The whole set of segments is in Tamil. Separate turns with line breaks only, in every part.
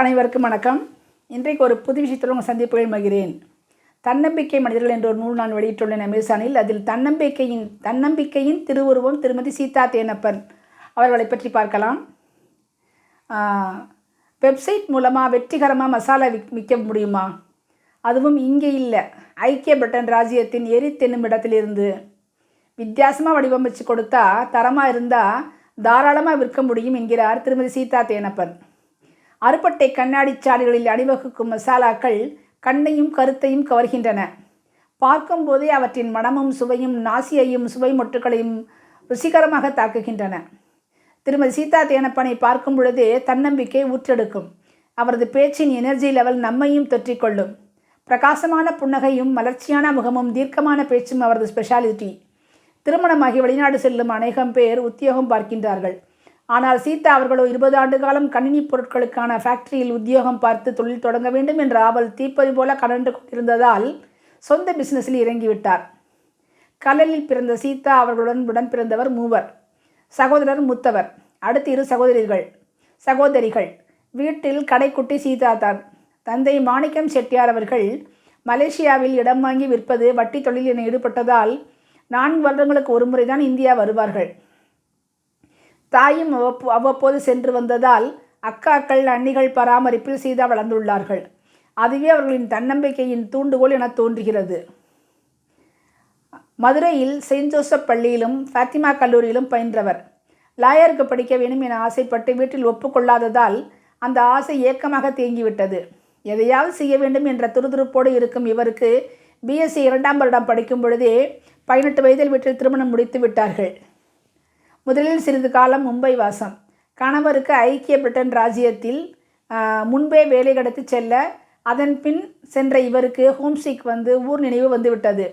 அனைவருக்கும் வணக்கம். இன்றைக்கு ஒரு புது விஷயத்தில் உங்கள் சந்திப்புகள் மகிழ்கிறேன் தன்னம்பிக்கை மனிதர்கள் என்ற ஒரு நூல் நான் வெளியிட்டுள்ளேன் அமேசானில். அதில் தன்னம்பிக்கையின் தன்னம்பிக்கையின் திருவுருவம் திருமதி சீதா தேனப்பன் அவர்களை பற்றி பார்க்கலாம். வெப்சைட் மூலமாக வெற்றிகரமாக மசாலா விக் விற்க முடியுமா? அதுவும் இங்கே இல்லை. ஐக்கிய பிரிட்டன் ராஜ்யத்தின் எரி தென்னும் இடத்திலிருந்து. வித்தியாசமாக வடிவமைச்சு கொடுத்தா தரமாக இருந்தால் தாராளமாக விற்க முடியும் என்கிறார் திருமதி சீதா தேனப்பன். அறுபட்டை கண்ணாடி சாலைகளில் அணிவகுக்கும் மசாலாக்கள் கண்ணையும் கருத்தையும் கவர்கின்றன. பார்க்கும்போதே அவற்றின் மனமும் சுவையும் நாசியையும் சுவை மொட்டுகளையும் ருசிகரமாக தாக்குகின்றன. திருமதி சீதா தேனப்பனை பார்க்கும் பொழுதே தன்னம்பிக்கை ஊற்றெடுக்கும். அவரது பேச்சின் எனர்ஜி லெவல் நம்மையும் தொற்றிக்கொள்ளும். பிரகாசமான புன்னகையும் மலர்ச்சியான முகமும் தீர்க்கமான பேச்சும் அவரது ஸ்பெஷாலிட்டி திருமணமாகி வெளிநாடு செல்லும் அநேகம் பேர் உத்தியோகம் பார்க்கின்றார்கள். ஆனால் சீதா அவர்களோ இருபது ஆண்டு காலம் கணினி பொருட்களுக்கான ஃபேக்டரியில் உத்தியோகம் பார்த்து தொழில் தொடங்க வேண்டும் என்ற ஆவல் தீப்பறி போல கனன்று கொண்டிருந்ததால் சொந்த பிசினஸில் இறங்கிவிட்டார். கலலில் பிறந்த சீதா அவர்களுடன் உடன் பிறந்தவர் மூவர். சகோதரர் மூத்தவர். அடுத்து இரு சகோதரிகள். சகோதரிகள். வீட்டில் கடைக்குட்டி சீதா தான். தந்தை மாணிக்கம் செட்டியார் அவர்கள் மலேசியாவில் இடம் வாங்கி விற்பது வட்டி தொழில் என ஈடுபட்டதால் நான்கு வருடங்களுக்கு ஒரு முறைதான் இந்தியா வருவார்கள். தாயும் அவ்வப்போ அவ்வப்போது சென்று வந்ததால் அக்காக்கள் அண்ணிகள் பராமரிப்பில் சீதா வளர்ந்துள்ளார்கள். அதுவே அவர்களின் தன்னம்பிக்கையின் தூண்டுகோல் என தோன்றுகிறது. மதுரையில் செயின்ட் ஜோசப் பள்ளியிலும் ஃபாத்திமா கல்லூரியிலும் பயின்றவர். லாயருக்கு படிக்க வேண்டும் என ஆசைப்பட்டு வீட்டில் ஒப்புக்கொள்ளாததால் அந்த ஆசை ஏக்கமாக தேங்கிவிட்டது. எதையாவது செய்ய வேண்டும் என்ற துருதுருப்போடு இருக்கும் இவருக்கு பிஎஸ்சி இரண்டாம் வருடம் படிக்கும் பொழுதே பதினெட்டு வயதில் வீட்டில் திருமணம் முடித்து விட்டார்கள். முதலில் சிறிது காலம் மும்பை வாசம். கணவருக்கு ஐக்கிய பிரிட்டன் ராஜ்யத்தில் முன்பே வேலை கடத்தி செல்ல அதன் பின் சென்ற இவருக்கு ஹோம்ஸ்டிக் வந்து ஊர் நினைவு வந்துவிட்டது.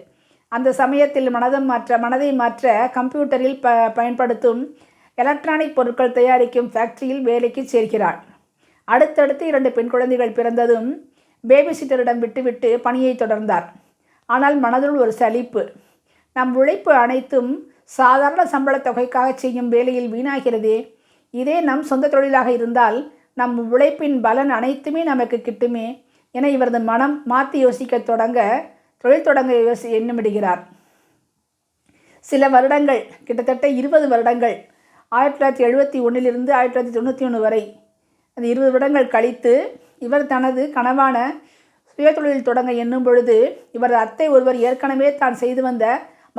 அந்த சமயத்தில் மனதம் மாற்ற மனதை மாற்ற கம்ப்யூட்டரில் ப பயன்படுத்தும் எலக்ட்ரானிக் பொருட்கள் தயாரிக்கும் ஃபேக்டரியில் வேலைக்கு சேர்கிறார் அடுத்தடுத்து இரண்டு பெண் குழந்தைகள் பிறந்ததும் பேபி சிட்டரிடம் விட்டுவிட்டு பணியை தொடர்ந்தார். ஆனால் மனதில் ஒரு சலிப்பு. நம் உழைப்பு அனைத்தும் சாதாரண சம்பள தொகைக்காக செய்யும் வேலையில் வீணாகிறதே. இதே நம் சொந்த தொழிலாக இருந்தால் நம் உழைப்பின் பலன் அனைத்துமே நமக்கு கிட்டுமே என இவரது மனம் மாற்றி யோசிக்க தொடங்க தொழில் தொடங்க யோசி எண்ணமிடுகிறார். சில வருடங்கள் கிட்டத்தட்ட இருபது வருடங்கள் ஆயிரத்தி தொள்ளாயிரத்தி எழுபத்தி ஒன்றிலிருந்து ஆயிரத்தி தொள்ளாயிரத்தி தொண்ணூற்றி ஒன்று வரை அந்த இருபது வருடங்கள் கழித்து இவர் தனது கனவான சுயதொழில் தொடங்க எண்ணும் பொழுது இவரது அத்தை ஒருவர் ஏற்கனவே தான் செய்து வந்த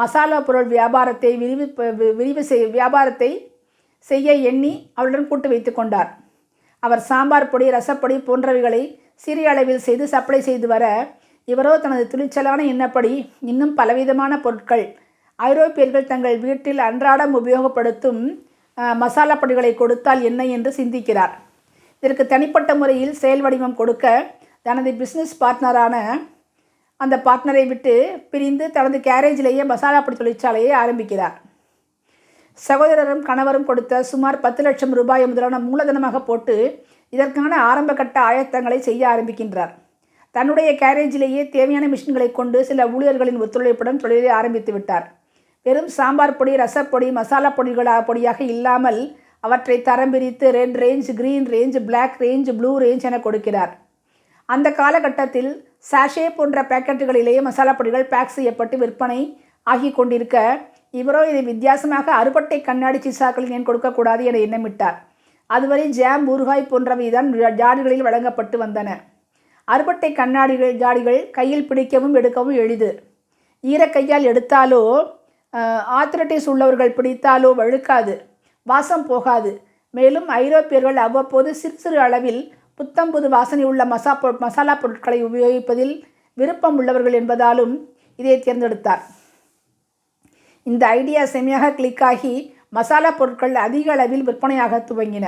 மசாலா பொருள் வியாபாரத்தை விரிவு விரிவு செய் வியாபாரத்தை செய்ய எண்ணி அவருடன் கூட்டு வைத்து கொண்டார். அவர் சாம்பார் பொடி ரசப்பொடி போன்றவைகளை சிறிய அளவில் செய்து சப்ளை செய்து வர இவரோ தனது துணிச்சலான எண்ணப்படி இன்னும் பலவிதமான பொருட்கள் ஐரோப்பியர்கள் தங்கள் வீட்டில் அன்றாடம் உபயோகப்படுத்தும் மசாலா பொடிகளை கொடுத்தால் என்ன என்று சிந்திக்கிறார். இதற்கு தனிப்பட்ட முறையில் செயல் வடிவம் கொடுக்க தனது பிஸ்னஸ் பார்ட்னரான அந்த பார்ட்னரை விட்டு பிரிந்து தனது கேரேஜிலேயே மசாலா பொடி தொழிற்சாலையை ஆரம்பிக்கிறார். சகோதரரும் கணவரும் கொடுத்த சுமார் பத்து லட்சம் ரூபாய் முதலான மூலதனமாக போட்டு இதற்கான ஆரம்பகட்ட ஆயத்தங்களை செய்ய ஆரம்பிக்கின்றார். தன்னுடைய கேரேஜிலேயே தேவையான மிஷின்களை கொண்டு சில ஊழியர்களின் ஒத்துழைப்புடன் தொழிலை ஆரம்பித்து விட்டார். வெறும் சாம்பார் பொடி ரசப்பொடி மசாலா பொடிகளா பொடியாக இல்லாமல் அவற்றை தரம் பிரித்து red range green range black range blue range என கொடுக்கிறார். அந்த காலகட்டத்தில் சாஷே போன்ற பேக்கெட்டுகளிலேயே மசாலா பொடிகள் பேக் செய்யப்பட்டு விற்பனை ஆகி கொண்டிருக்க இவரோ இதை வித்தியாசமாக அறுபட்டை கண்ணாடி சிசாக்களில் ஏன் கொடுக்கக்கூடாது என எண்ணமிட்டார். அதுவரை ஜாம் ஊறுகாய் போன்றவை தான் ஜாடிகளில் வழங்கப்பட்டு வந்தன. அறுபட்டை கண்ணாடிகள் ஜாடிகள் கையில் பிடிக்கவும் எடுக்கவும் எளிது. ஈரக்கையால் எடுத்தாலோ ஆத்திரட்டிஸ் உள்ளவர்கள் பிடித்தாலோ வழுக்காது வாசம் போகாது. மேலும் ஐரோப்பியர்கள் அவ்வப்போது சிறு சிறு அளவில் புத்தம் புது வாசனை உள்ள மசா பொ மசாலா பொருட்களை உபயோகிப்பதில் விருப்பம் உள்ளவர்கள் என்பதாலும் இதை தேர்ந்தெடுத்தார். இந்த ஐடியா செம்மையாக கிளிக் ஆகி மசாலா பொருட்கள் அதிக அளவில் விற்பனையாக துவங்கின.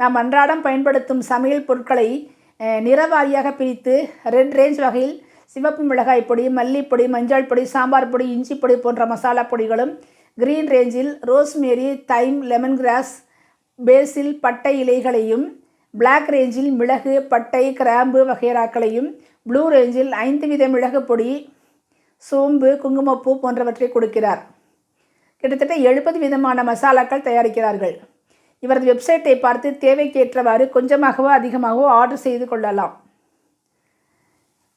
நாம் அன்றாடம் பயன்படுத்தும் சமையல் பொருட்களை நிறவாரியாக பிரித்து ரெட் ரேஞ்ச் வகையில் சிவப்பு மிளகாய் பொடி மல்லிப்பொடி மஞ்சள் பொடி சாம்பார் பொடி இஞ்சி பொடி போன்ற மசாலா பொடிகளும் கிரீன் ரேஞ்சில் rosemary thyme lemon grass basil பட்டை இலைகளையும் பிளாக் ரேஞ்சில் மிளகு பட்டை கிராம்பு வகைராக்களையும் ப்ளூ ரேஞ்சில் ஐந்து வித மிளகு பொடி சோம்பு குங்குமப்பூ போன்றவற்றை கொடுக்கிறார். கிட்டத்தட்ட எழுபது விதமான மசாலாக்கள் தயாரிக்கிறார்கள். இவரது வெப்சைட்டை பார்த்து தேவைக்கேற்றவாறு கொஞ்சமாகவோ அதிகமாகவோ ஆர்டர் செய்து கொள்ளலாம்.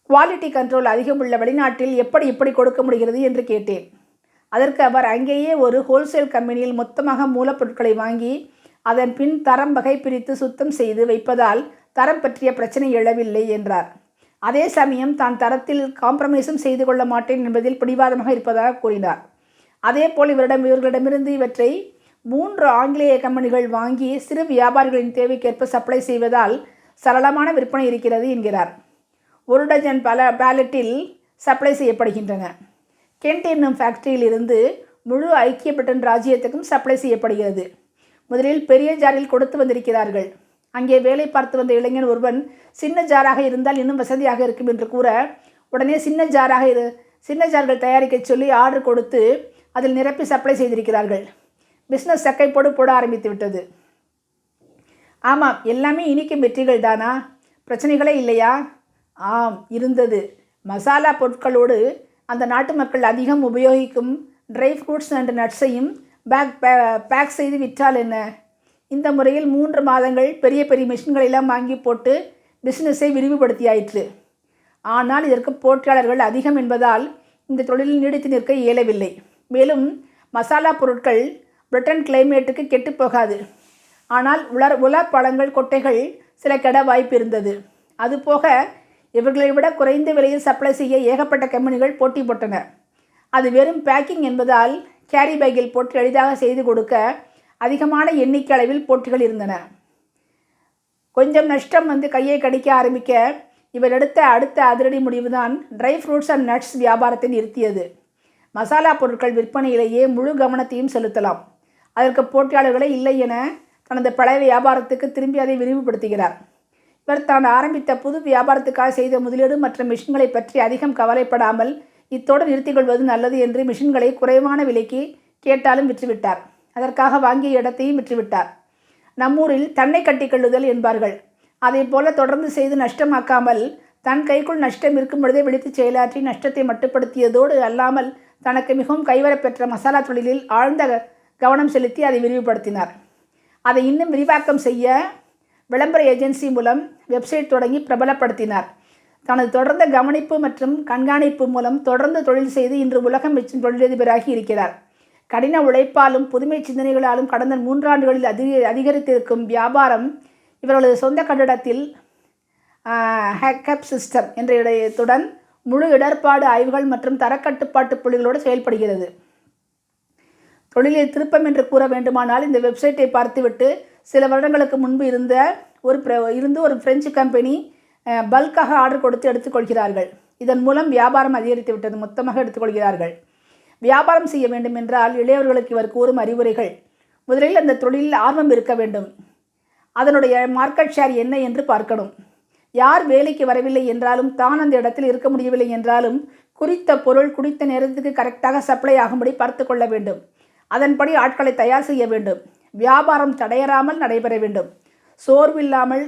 குவாலிட்டி கண்ட்ரோல் அதிகம் உள்ள வெளிநாட்டில் எப்படி இப்படி கொடுக்க முடிகிறது என்று கேட்டேன். அதற்கு அவர் அங்கேயே ஒரு ஹோல்சேல் கம்பெனியில் மொத்தமாக மூலப்பொருட்களை வாங்கி அதன் பின் தரம் வகை பிரித்து சுத்தம் செய்து வைப்பதால் தரம் பற்றிய பிரச்சனை எழவில்லை என்றார். அதே சமயம் தான் தரத்தில் காம்ப்ரமைஸும் செய்து கொள்ள மாட்டேன் என்பதில் பிடிவாதமாக இருப்பதாக கூறினார். அதேபோல் இவரிடம் இவர்களிடமிருந்து இவற்றை மூன்று ஆங்கிலேய கம்பெனிகள் வாங்கி சிறு வியாபாரிகளின் தேவைக்கேற்ப சப்ளை செய்வதால் சரளமான விற்பனை இருக்கிறது என்கிறார். ஒரு டஜன் பல பேலட்டில் சப்ளை செய்யப்படுகின்றன. கென்ட் என்னும் ஃபேக்டரியில் இருந்து முழு ஐக்கிய பிரிட்டன் ராஜ்யத்துக்கும் சப்ளை செய்யப்படுகிறது. முதலில் பெரிய ஜாரில் கொடுத்து வந்திருக்கிறார்கள். அங்கே வேலை பார்த்து வந்த இளைஞன் ஒருவன் சின்ன ஜாராக இருந்தால் இன்னும் வசதியாக இருக்கும் என்று கூற உடனே சின்ன ஜாராக இரு சின்ன ஜார்கள் தயாரிக்க சொல்லி ஆர்டர் கொடுத்து அதில் நிரப்பி சப்ளை செய்திருக்கிறார்கள். பிஸ்னஸ் சக்கைப்போடு போட ஆரம்பித்து விட்டது. ஆமாம் எல்லாமே இனிக்கும் வெற்றிகள் தானா? பிரச்சனைகளே இல்லையா? ஆம் இருந்தது. மசாலா பொருட்களோடு அந்த நாட்டு மக்கள் அதிகம் உபயோகிக்கும் ட்ரை ஃப்ரூட்ஸ் அண்ட் நட்ஸையும் பேக் பேக் செய்து விற்றால் என்ன? இந்த முறையில் மூன்று மாதங்கள் பெரிய பெரிய மிஷின்களெல்லாம் வாங்கி போட்டு பிஸ்னஸை விரிவுபடுத்தியாயிற்று. ஆனால் இதற்கு போட்டியாளர்கள் அதிகம் என்பதால் இந்த தொழிலில் நீடித்து நிற்க இயலவில்லை. மேலும் மசாலா பொருட்கள் பிரிட்டன் கிளைமேட்டுக்கு கெட்டு போகாது. ஆனால் உலர் உலர் பழங்கள் கொட்டைகள் சில கெட வாய்ப்பு இருந்தது. அதுபோக இவர்களை விட குறைந்த விலையில் சப்ளை செய்ய ஏகப்பட்ட கம்பெனிகள் போட்டி போட்டன. அது வெறும் பேக்கிங் என்பதால் கேரி பேக்கில் போட்டு எளிதாக செய்து கொடுக்க அதிகமான எண்ணிக்கை அளவில் போட்டிகள் இருந்தன. கொஞ்சம் நஷ்டம் வந்து கையை கடிக்க ஆரம்பிக்க இவர் எடுத்த அடுத்த அதிரடி முடிவுதான் ட்ரை ஃப்ரூட்ஸ் அண்ட் நட்ஸ் வியாபாரத்தை நிறுத்தியது. மசாலா பொருட்கள் விற்பனையிலேயே முழு கவனத்தையும் செலுத்தலாம். அதற்கு போட்டியாளர்களே இல்லை என தனது பழைய வியாபாரத்துக்கு திரும்பி அதை விரிவுபடுத்துகிறார். இவர் தான் ஆரம்பித்த புது வியாபாரத்துக்காக செய்த முதலீடு மற்றும் மிஷின்களை பற்றி அதிகம் கவலைப்படாமல் இத்தோடு நிறுத்திக் கொள்வது நல்லது என்று மிஷின்களை குறைவான விலைக்கு கேட்டாலும் விற்றுவிட்டார். அதற்காக வாங்கிய இடத்தையும் விற்றுவிட்டார். நம்மூரில் தன்னை கட்டிக்கொள்ளுதல் என்பார்கள். அதை போல தொடர்ந்து செய்து நஷ்டமாக்காமல் தன் கைக்குள் நஷ்டம் இருக்கும் பொழுதே விழித்து செயலாற்றி நஷ்டத்தை மட்டுப்படுத்தியதோடு அல்லாமல் தனக்கு மிகவும் கைவரப்பெற்ற மசாலா தொழிலில் ஆழ்ந்த கவனம் செலுத்தி அதை விரிவுபடுத்தினார். அதை இன்னும் விரிவாக்கம் செய்ய விளம்பர ஏஜென்சி மூலம் வெப்சைட் தொடங்கி பிரபலப்படுத்தினார். தனது தொடர்ந்த கவனிப்பு மற்றும் கண்காணிப்பு மூலம் தொடர்ந்து தொழில் செய்து இன்று உலகம் மெச்சும் தொழிலதிபராகி இருக்கிறார். கடின உழைப்பாலும் புதுமை சிந்தனைகளாலும் கடந்த மூன்றாண்டுகளில் அதிக அதிகரித்திருக்கும் வியாபாரம் இவர்களது சொந்த கட்டிடத்தில் ஹேக்கப் சிஸ்டம் என்ற இடையத்துடன் முழு இடர்பாடு ஆய்வுகள் மற்றும் தரக்கட்டுப்பாட்டு புள்ளிகளோடு செயல்படுகிறது. தொழிலில் திருப்பம் என்று கூற வேண்டுமானால் இந்த வெப்சைட்டை பார்த்துவிட்டு சில வருடங்களுக்கு முன்பு இருந்த ஒரு இருந்து ஒரு பிரெஞ்சு கம்பெனி பல்காக ஆர்டர் கொடுத்து எடுத்துக்கொள்கிறார்கள். இதன் மூலம் வியாபாரம் அதிகரித்து விட்டது மொத்தமாக எடுத்துக்கொள்கிறார்கள். வியாபாரம் செய்ய வேண்டும் என்றால் இளையவர்களுக்கு இவர் கூறும் அறிவுரைகள். முதலில் அந்த தொழிலில் ஆர்வம் இருக்க வேண்டும். அதனுடைய மார்க்கெட் ஷேர் என்ன என்று பார்க்கணும். யார் வேலைக்கு வரவில்லை என்றாலும் தான் அந்த இடத்தில் இருக்க முடியவில்லை என்றாலும் குறித்த பொருள் குறித்த நேரத்துக்கு கரெக்டாக சப்ளை ஆகும்படி பார்த்து கொள்ள வேண்டும். அதன்படி ஆட்களை தயார் செய்ய வேண்டும். வியாபாரம் தடையறாமல் நடைபெற வேண்டும். சோர்வில்லாமல்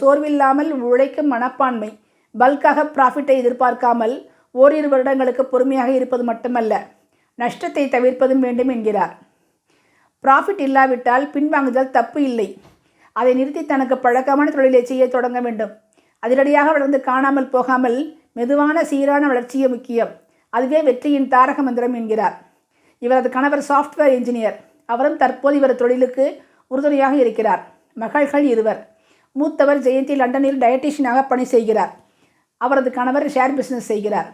சோர்வில்லாமல் உழைக்கும் மனப்பான்மை பல்காக ப்ராஃபிட்டை எதிர்பார்க்காமல் ஓரிரு வருடங்களுக்கு பொறுமையாக இருப்பது மட்டுமல்ல நஷ்டத்தை தவிர்ப்பதும் வேண்டும் என்கிறார். ப்ராஃபிட் இல்லாவிட்டால் பின்வாங்குதல் தப்பு இல்லை. அதை நிறுத்தி தனக்கு பழக்கமான தொழிலை செய்ய தொடங்க வேண்டும். அதிரடியாக வளர்ந்து காணாமல் போகாமல் மெதுவான சீரான வளர்ச்சியே முக்கியம். அதுவே வெற்றியின் தாரக மந்திரம் என்கிறார். இவரது கணவர் சாஃப்ட்வேர் இன்ஜினியர் அவரும் தற்போது இவர் தொழிலுக்கு உறுதுணையாக இருக்கிறார். மகள்கள் இருவர். மூத்தவர் ஜெயந்தி லண்டனில் டயட்டிஷியனாக பணி செய்கிறார். அவரது கணவர் ஷேர் பிஸ்னஸ் செய்கிறார்.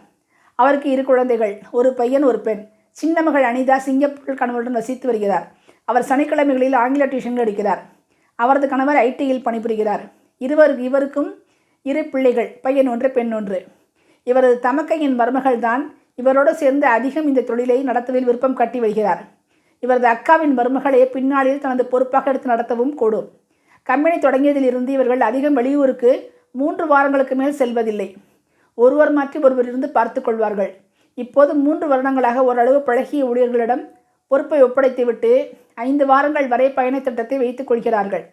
அவருக்கு இரு குழந்தைகள் ஒரு பையன் ஒரு பெண். சின்ன மகள் அனிதா சிங்கப்பூர் கணவருடன் வசித்து வருகிறார். அவர் சனிக்கிழமைகளில் ஆங்கில டியூஷன்கள் எடுக்கிறார். அவரது கணவர் ஐடியில் பணிபுரிகிறார். இருவர் இவருக்கும் இரு பிள்ளைகள் பையன் ஒன்று பெண் ஒன்று. இவரது தமக்கையின் மருமகள் தான் இவரோடு சேர்ந்து அதிகம் இந்த தொழிலை நடத்துவதில் விருப்பம் கட்டி வருகிறார். இவரது அக்காவின் மருமகளே பின்னாளில் தனது பொறுப்பாக எடுத்து நடத்தவும் கூடும். கம்பெனி தொடங்கியதிலிருந்து இவர்கள் அதிகம் வெளியூருக்கு மூன்று வாரங்களுக்கு மேல் செல்வதில்லை. ஒருவர் மாற்றி ஒருவர் இருந்து பார்த்து கொள்வார்கள். இப்போது மூன்று வருடங்களாக ஓரளவு பழகிய ஊழியர்களிடம் பொறுப்பை ஒப்படைத்துவிட்டு ஐந்து வாரங்கள் வரை பயண திட்டத்தை வைத்துக் கொள்கிறார்கள்.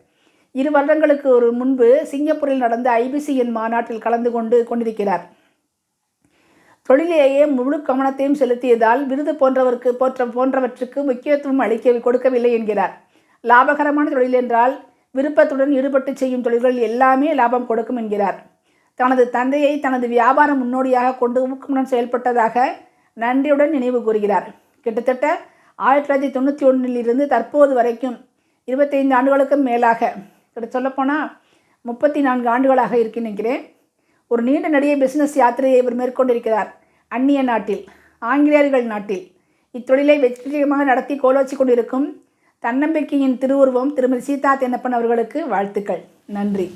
இரு வருடங்களுக்கு ஒரு முன்பு சிங்கப்பூரில் நடந்த ஐபிசியின் மாநாட்டில் கலந்து கொண்டு கொண்டிருக்கிறார். தொழிலேயே முழு கவனத்தையும் செலுத்தியதால் விருது போன்றவருக்கு போன்ற போன்றவற்றுக்கு முக்கியத்துவம் அளிக்க கொடுக்கவில்லை என்கிறார். லாபகரமான தொழில் என்றால் விருப்பத்துடன் ஈடுபட்டு செய்யும் தொழில்கள் எல்லாமே லாபம் கொடுக்கும் என்கிறார். தனது தந்தையை தனது வியாபார முன்னோடியாக கொண்டு ஊக்கமுடன் செயல்பட்டதாக நன்றியுடன் நினைவு கூறுகிறார். கிட்டத்தட்ட ஆயிரத்தி தொள்ளாயிரத்தி தொண்ணூற்றி ஒன்றிலிருந்து தற்போது வரைக்கும் இருபத்தைந்து ஆண்டுகளுக்கும் மேலாக கிட்ட சொல்லப்போனால் முப்பத்தி நான்கு ஆண்டுகளாக இருக்கு நினைக்கிறேன். ஒரு நீண்ட நடிகை பிஸ்னஸ் யாத்திரையை இவர் மேற்கொண்டிருக்கிறார். அந்நிய நாட்டில் ஆங்கிலேயர்கள் நாட்டில். இத்தொழிலை வெற்றிகரமாக நடத்தி கோலோச்சி கொண்டிருக்கும் தன்னம்பிக்கையின் திருவுருவம் திருமதி சீதா தென்னப்பன் அவர்களுக்கு வாழ்த்துக்கள். நன்றி.